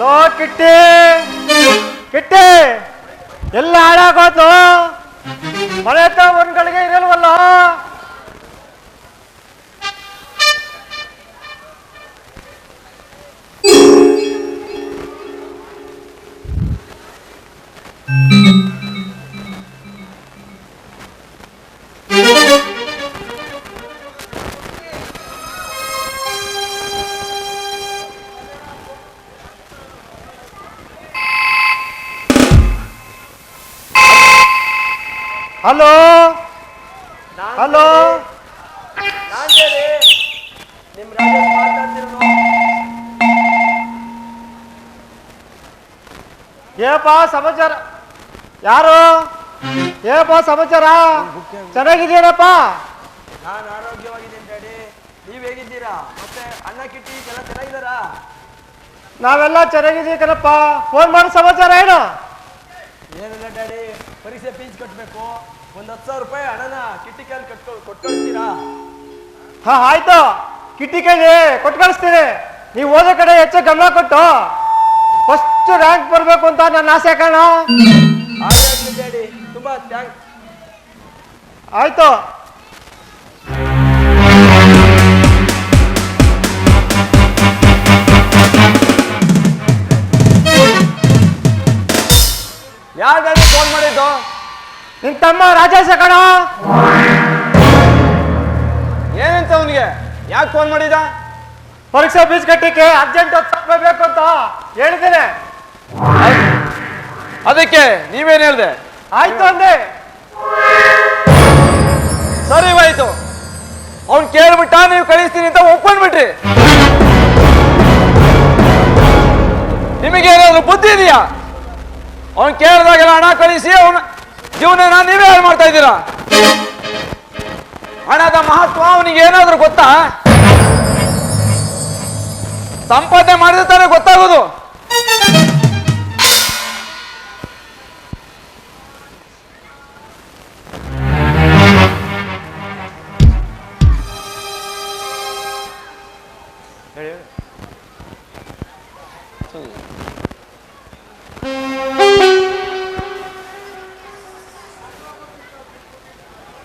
Low Kitty. Kitty ಎಲ್ಲ ಹಾಳಾಗೋದು. ಮಳೆ ಹತ್ರ ಒಂದ್ ಗಳಿಗೆ ಇರಲ್ವಲ್ಲ? ಹಲೋ? ಹಲೋ? ಏಪ ಸಮಾಚಾರ. ಯಾರು? ಏಪ ಸಮಾಚಾರ. ಚೆನ್ನಾಗಿದ್ದೀರಪ್ಪ? ನಾನು ಆರೋಗ್ಯವಾಗಿದ್ದೀನಿ ಡ್ಯಾಡಿ ನೀವ್ ಹೇಗಿದ್ದೀರಾ? ಮತ್ತೆ ಅಣ್ಣ ಕಿಟ್ಟಿ ಎಲ್ಲ ಚೆನ್ನಾಗಿದ್ದಾರಾ? ನಾವೆಲ್ಲ ಚೆನ್ನಾಗಿದ್ದೀವಿ ಕಣಪ್ಪ. ಫೋನ್ ಮಾಡಿ ಸಮಾಚಾರ ಏನು ಏನಿಲ್ಲ ಡ್ಯಾಡಿ ಪರೀಕ್ಷೆ ಫೀಸ್ ಕಟ್ಟಬೇಕು ಒಂದ್ ಹತ್ತು ಸಾವಿರ ರೂಪಾಯಿ ಹಣನ ಕಿಟ್ಟಿ ಕೈಲಿ ಕಟ್ಕೊ ಕೊಟ್ಟು ಕಳಿಸ್ತೀರಾ ಹಾ ಆಯ್ತು. ಕಿಟ್ಟಿ ಕೈಲಿ ಕೊಟ್ಟು ಕಳಿಸ್ತೀನಿ ನೀವು ಓದೋ ಕಡೆ ಹೆಚ್ಚು ಗಮನ ಕೊಟ್ಟು ಫಸ್ಟ್ ರ್ಯಾಂಕ್ ಬರಬೇಕು ಅಂತ ನನ್ನ ಆಸೆ ಕಣ. ಆಯ್ತು ಡ್ಯಾಡಿ ತುಂಬಾ ಥ್ಯಾಂಕ್ಸ್ ಆಯ್ತು. ಯಾರು ಫೋನ್ ಮಾಡಿದ್ದು? ನಿನ್ ತಮ್ಮ ರಾಜೇಶ ಕಣ. ಏನಂತ ಅವನಿಗೆ? ಯಾಕೆ ಫೋನ್ ಮಾಡಿದ? ಪರೀಕ್ಷೆ ಫೀಸ್ ಕಟ್ಟಿಕ್ಕೆ ಅರ್ಜೆಂಟ್ ಬೇಕು ಅಂತ ಹೇಳಿದ್ದೇನೆ. ಅದಕ್ಕೆ ನೀವೇನ್ ಹೇಳಿದೆ? ಆಯ್ತು ಅಂದೆ. ಸರಿ ಆಯ್ತು ಅವ್ನು ಕೇಳ್ಬಿಟ್ಟ ನೀವು ಕಳಿಸ್ತೀನಿ ಅಂತ ಒಪ್ಕೊಂಡ್ಬಿಟ್ರಿ. ನಿಮಗೆ ಏನಾದ್ರು ಬುದ್ಧಿ ಇದೆಯಾ? ಅವ್ನ್ ಕೇಳಿದಾಗೆಲ್ಲ ಹಣ ಕಳಿಸಿ, ಅವನ ಜೀವನ ನೀವೇ ಹೇಳಿ ಮಾಡ್ತಾ ಇದ್ದೀರಾ? ಹಣದ ಮಹತ್ವ ಅವನಿಗೆ ಏನಾದರೂ ಗೊತ್ತಾ? ಸಂಪಾದನೆ ಮಾಡಿದ ತಾನೇ ಗೊತ್ತಾಗೋದು.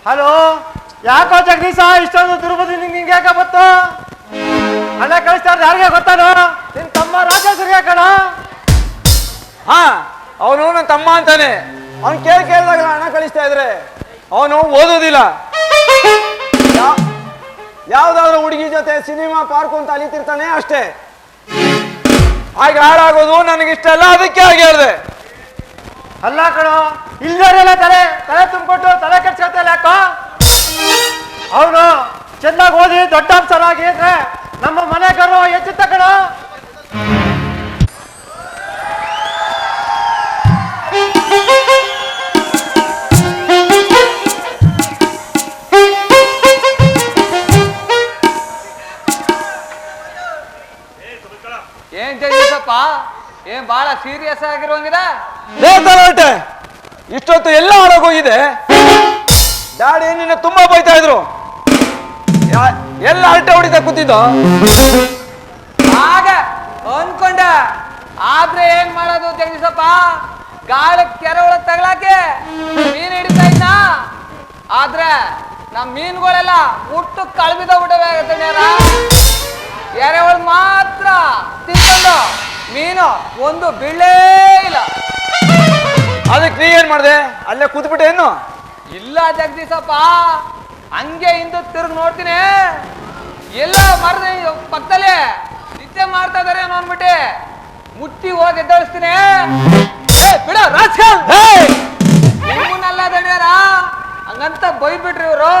ಹಲೋ? ಯಾಕೋ ಜಗದೀಶ, ಇಷ್ಟೊಂದು ದುರ್ಬುದ್ಧಿ ನಿಂಗೆ ಯಾಕೆ ಗೊತ್ತು? ಹಣ ಕಳಿಸ್ತಾ ಯಾರಿಗೆ ಗೊತ್ತಾನು? ನಿನ್ ತಮ್ಮ ರಾಜೇಶ್ವರಿಗೆ ಕಣ ಹಾ, ಅವನು ನನ್ನ ತಮ್ಮ ಅಂತಾನೆ. ಅವ್ನು ಕೇಳಿ ಕೇಳಿದಾಗ ಹಣ ಕಳಿಸ್ತಾ ಇದ್ರೆ, ಅವನು ಓದೋದಿಲ್ಲ. ಯಾವ್ದಾದ್ರು ಹುಡುಗಿ ಜೊತೆ ಸಿನಿಮಾ, ಪಾರ್ಕ್ ಅಂತ ಅಲಿತಿರ್ತಾನೆ ಅಷ್ಟೇ. ಹಾಗೆ ಹಾಳಾಗೋದು ನನಗಿಷ್ಟ ಅಲ್ಲ, ಅದಕ್ಕೆ ಹಾಗೆ ಹೇಳಿದೆ. ಅಲ್ಲ ಕಣೋ ಇಲ್ಲದವರೆಲ್ಲ ತಲೆ ತಲೆ ತುಂಬಿಕೊಟ್ಟು ತಲೆ ಕೆಡ್ಸ್ಕೊತಲ್ಲ ಯಾಕೋ? ಅವನು ಚೆನ್ನಾಗಿ ಓದಿ ದೊಡ್ಡ ಅಫ್ಸರಾಗಿ ಇದ್ರೆ ನಮ್ಮ ಮನೆ ಗರ್ವ ಹೆಚ್ಚುತ್ತ ಕಣ. ಏನ್ ಜಗದೀಶಪ್ಪ? ಏನ್ ಬಹಳ ಸೀರಿಯಸ್ ಆಗಿರುವಂಗಿದೆ? ಇಷ್ಟೊತ್ತು ಎಲ್ಲ ಹಾಳಾಗೋಗಿದೆ ಡ್ಯಾಡಿ ನಿನ್ನ ತುಂಬಾ ಬೈತಾ ಇದ್ರು. ಎಲ್ಲ ಅಲ್ಟೆ ಹೊಡಿತಾ ಕೂತಿದ್ದ. ಆಗ ಅನ್ಕೊಂಡ. ಆದ್ರೆ ಏನ್ ಮಾಡೋದು ಜಗದೀಶಪ್ಪ? ಗಾಳ ಕೆರೆ ತಗಲಾಕೆ ಮೀನ್ ಹಿಡಿತಾ ಇದ್ನ. ಆದ್ರೆ ನಮ್ ಮೀನುಗಳೆಲ್ಲ ಹುಟ್ಟು ಕಳ್ಬಿದ ಎರೆ ಒಳಗ್ ಮಾತ್ರ ತಿನ್ಕೊಂಡು ಮೀನು ಒಂದು ಬಿಳ್ಳೇ ಇಲ್ಲ. ಅದಕ್ಕೆ ನೀ ಏನ್ ಮಾಡಿದೆ? ಅಲ್ಲೇ ಕೂತ್ಬಿಟ್ಟೆ ಏನು ಇಲ್ಲ ಜಗದೀಶಪ್ಪ. ಹಂಗೆ ಹಿಂದೆ ತಿರುಗಿ ನೋಡ್ತೀನಿ. ಎಲ್ಲ ಮರದ ಪಕ್ಕದಲ್ಲಿ. ನಿತ್ಯ ಮಾಡ್ತಾ ಇದಾರೆ ಏನೋ ಅನ್ಬಿಟ್ಟು ಮುಟ್ಟಿ ಹೋಗಿ ಎದ್ದೇಳಿಸ್ತೀನಿ. ಏ, ಬಿಡ ರಾಜ್ಕಲ್! ನಿಮ್ಮನ್ನೆಲ್ಲ ದಣಿಯಾರ? ಹಂಗಂತ ಬೈಬಿಟ್ರಿ ಇವರು.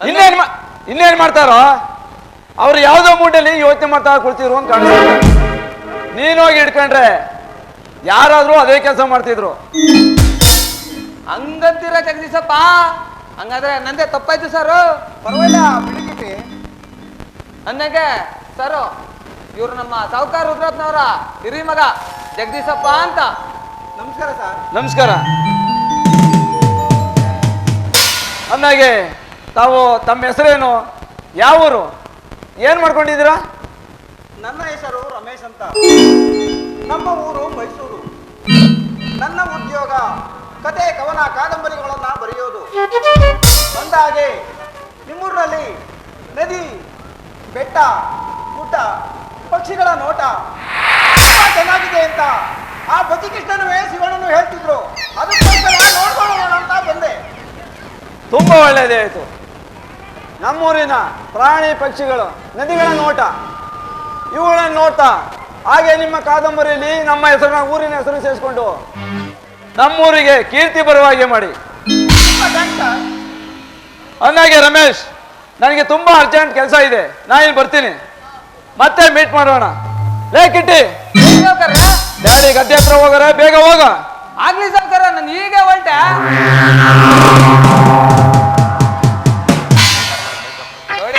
ಇನ್ನೇನ್ ಇನ್ನೇನ್ ಮಾಡ್ತಾರೋ? ಅವ್ರು ಯಾವ್ದೋ ಮೂಟಲ್ಲಿ ಯೋಚನೆ ಮಾಡ್ತಾ ಕುಳ್ತಿದ್ರು ಅಂತ ಕಾಣಿಸ್ತದೆ ಹೋಗಿ ಯಾರಾದ್ರೂ ಅದೇ ಕೆಲಸ ಮಾಡ್ತಿದ್ರು. ಹಂಗಂತೀರ ಜಗದೀಶಪ್ಪ? ಹಂಗಾದ್ರೆ ನಂದೇ ತಪ್ಪಾಯ್ತು ಸರ್? ಪರವಾಗಿಲ್ಲ ಬಿಡಿಗಿಟ್ಟಿ ಅಂದಂಗೆ ಸರ್ ಇವ್ರು ನಮ್ಮ ಸಾವುಕಾರ ರುದ್ರತ್ನವರ ಹಿರಿ ಮಗ ಜಗದೀಶಪ್ಪ ಅಂತ. ನಮಸ್ಕಾರ ಸರ್. ನಮಸ್ಕಾರ. ಅಂದಾಗೆ ತಾವು ತಮ್ಮ ಹೆಸರೇನು? ಯಾವ ಊರು ಏನ್ ಮಾಡ್ಕೊಂಡಿದ್ದೀರಾ? ನನ್ನ ಹೆಸರು ರಮೇಶ್ ಅಂತ. ನಮ್ಮ ಊರು ಮೈಸೂರು. ನನ್ನ ಉದ್ಯೋಗ ಕತೆ, ಕವನ, ಕಾದಂಬರಿಗಳನ್ನ ಬರೆಯೋದು. ಅಂದಾಗೆ ನಿಮ್ಮೂರಲ್ಲಿ ನದಿ, ಬೆಟ್ಟ, ಗುಡ್ಡ, ಪಕ್ಷಿಗಳ ನೋಟ. ತುಂಬಾ ಚೆನ್ನಾಗಿದೆ ಅಂತ ಆ ಬದಿಕೃಷ್ಣನುವೇ ಶಿವಣ್ಣನು ಹೇಳ್ತಿದ್ರು. ಅದಕ್ಕೋಸ್ಕರ ನೋಡ್ಕೊಳ್ಳೋಣ ಅಂತ ಬಂದೆ. ತುಂಬಾ ಒಳ್ಳೆಯದೇ ಆಯ್ತು. ನಮ್ಮೂರಿನ ಪ್ರಾಣಿ ಪಕ್ಷಿಗಳು, ನದಿಗಳ ನೋಟ. ಇವುಗಳನ್ನು ನೋಡ್ತಾ ಹಾಗೆ ನಿಮ್ಮ ಕಾದಂಬರಿಯಲ್ಲಿ ನಮ್ಮ ಹೆಸರನ್ನ ಊರಿನ ಹೆಸರು ಸೇರಿಸ್ಕೊಂಡು ನಮ್ಮೂರಿಗೆ ಕೀರ್ತಿ ಬರುವ ಹಾಗೆ ಮಾಡಿ. ಅಂದಾಗೆ ರಮೇಶ್, ನನಗೆ ತುಂಬಾ ಅರ್ಜೆಂಟ್ ಕೆಲಸ ಇದೆ. ನಾ ಇಲ್ಲಿ ಬರ್ತೀನಿ. ಮತ್ತೆ ಮೀಟ್ ಮಾಡೋಣ. ಲೇ ಕಿಟ್ಟಿ! ಡ್ಯಾಡಿ, ಗದ್ದೆ ಹತ್ರ ಹೋಗರ ಬೇಗ ಹೋಗ. ಆಗ್ಲಿ ಸರ್ ನಾನು ಈಗ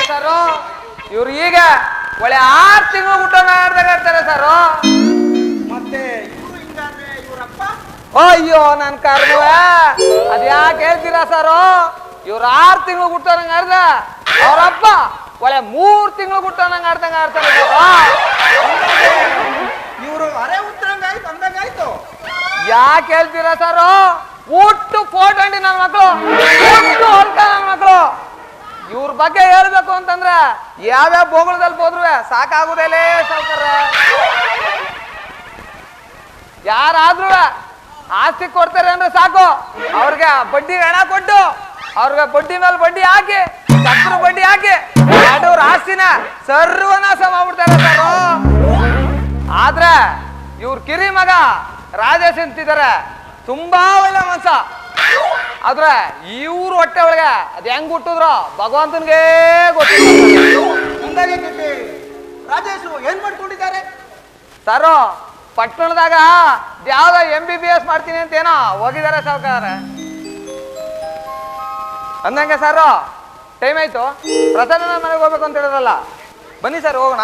ಸರು, ಇವ್ರು ಈಗ ಒಳ್ಳೆ ಆರು ತಿಂಗಳು ಊಟ ಮಾಡ್ದಾಗ ಇರ್ತಾರೆ ಸರ್. ಮತ್ತೆ ಇವ್ರು ಹಿಂಗಾದ್ರೆ ಇವರಪ್ಪ? ಅಯ್ಯೋ ನನ್ ಕರ್ಮ ಅದ್ ಯಾಕೆ ಹೇಳ್ತೀರಾ ಸರ್? ಇವ್ರು ಆರು ತಿಂಗಳು ಹುಟ್ಟೋನಂಗ ಅರ್ಧ ಅವ್ರಪ್ಪ ಒಳ್ಳೆ ಮೂರ್ ತಿಂಗಳು ಹುಟ್ಟೋನಂಗ ಆಡ್ದಂಗ ಆಡ್ತಾರೆ ಇವರು ಅರೆ ಉತ್ತರಂಗಾಯ್ತು ಅಂದಂಗಾಯ್ತು. ಯಾಕೆ ಹೇಳ್ತೀರಾ ಸರ್? ಹುಟ್ಟು ಫೋಟೋ ಅಂಡಿ ನನ್ನ ಮಕ್ಕಳು ಹುಟ್ಟು ನನ್ನ ಮಕ್ಕಳು ಇವ್ರ ಬಗ್ಗೆ ಹೇಳ್ಬೇಕು ಅಂತಂದ್ರೆ ಯಾವ್ಯಾವ ಬೋಗಳದಲ್ಲಿ ಹೋದ್ರು ಸಾಕಾಗುದೇಲೇ ಸಾವುಕಾರ ಯಾರಾದ್ರೂ ಆಸ್ತಿ ಕೊಡ್ತಾರೆ ಅಂದ್ರೆ ಸಾಕು. ಅವ್ರಿಗೆ ಬಡ್ಡಿ ಹಣ ಕೊಟ್ಟು, ಅವ್ರಿಗೆ ಬಡ್ಡಿ ಮೇಲೆ ಬಡ್ಡಿ ಹಾಕಿ ಚಕ್ರ ಬಡ್ಡಿ ಹಾಕಿ ಎರಡವ್ರ ಆಸ್ತಿನ ಸರ್ವನಾಶ ಮಾಡ್ಬಿಡ್ತಾರೆ ಆದ್ರೆ ಇವ್ರ ಕಿರಿ ಮಗ ರಾಜೇಶ್ ಅಂತಿದ್ದಾರೆ. ತುಂಬಾ ಒಳ್ಳೆ ಮನ್ಸ ಆದ್ರೆ ಇವ್ರ ಹೊಟ್ಟೆ ಒಳಗೆ ಅದ್ ಹೆಂಗ್ ಹುಟ್ಟಿದ್ರು ಭಗವಂತನ್ಗೆ ಗೊತ್ತಿಲ್ಲ. ರಾಜೇಶು ಏನ್ ಮಾಡ್ಕೊಂಡಿದ್ದಾರೆ? ಸರ್ ಪಟ್ಟಣದಾಗ ಯಾವ್ದ ಎಂ ಬಿ ಬಿ ಎಸ್ ಮಾಡ್ತೀನಿ ಅಂತ ಏನೋ ಹೋಗಿದ್ದಾರೆ ಸರ್ಕಾರ ಅಂದಂಗೆ ಸರ್ ಟೈಮ್ ಆಯ್ತು. ಪ್ರಸನ್ನ ಮನೆಗೆ ಹೋಗ್ಬೇಕು ಅಂತ ಹೇಳಿದ್ರಲ್ಲ. ಬನ್ನಿ ಸರ್ ಹೋಗೋಣ.